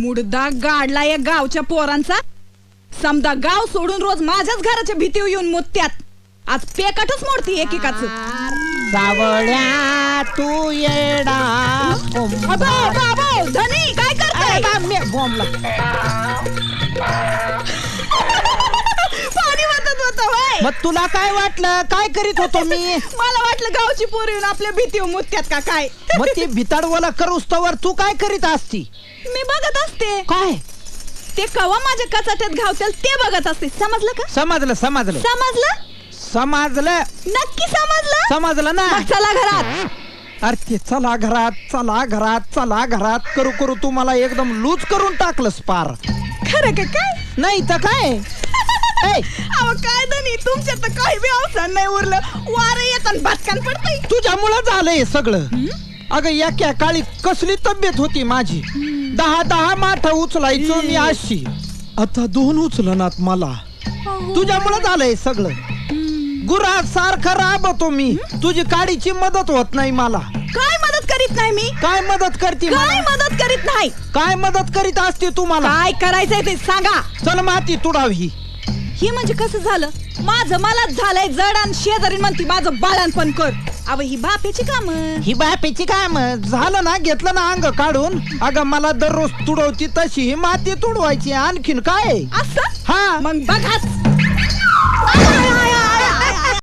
मुडदा गाडला या गावच्या पोरांचा. समजा गाव सोडून रोज माझ्याच घराच्या भीतीवर येऊन मुत्यात. आज पेकाटच मोडती एकेकाच. सावळ्या तू येडा धनी काय करताय? मग तुला काय वाटलं? काय करीत होतो मी? मला वाटलं गावची पोरी येऊन आपल्या भीतीवर मुत्यात का? काय? मग ती भिताडवाला करूस्तवर तू काय करीत असती? मी बघत असते. काय? ते कवा माझ्या कचाट्यात घावतील ते बघत असते. समजलं का? समजलं समजलं. समजलं? समजलं. नक्की समजलं? समजलं ना? मग चला घरात. अरे ते चला घरात चला घरात चला घरात. करू करू तू मला एकदम लूज करून टाकलंस पार. खरं का काय? नाही तर काय? ए, अहो काय तुमच्या तर काही अवसान नाही उरलं. वारं येतात भातकान पडतंय. तुझ्यामुळं झालंय सगळं. अगं एका काळी कसली तब्येत होती माझी? दहा दहा माठ उचलायचो मी अशी. आता दोन उचलनात मला. तुझ्यामुळं झालंय सगळं. गुरा सारखं राबतो मी. तुझी काडीची मदत होत नाही मला. काय मदत करीत नाही मी? काय मदत करते काय? मदत करीत नाही? काय मदत करीत असते तू मला? काय करायचंय ते सांगा. चल माती तुडावी. हे म्हणजे कसं झालं? माझं मलाच झालंय जड आणि शेजारी म्हणती माझं बाळणपण कर. अव ही बापेची काम. ही बापेची काम. झालं ना घेतलं ना अंग काढून. अगं मला दररोज तुडवती तशी ही माती तुडवायची आणखीन काय? असं? हा. मग बघाच. आय,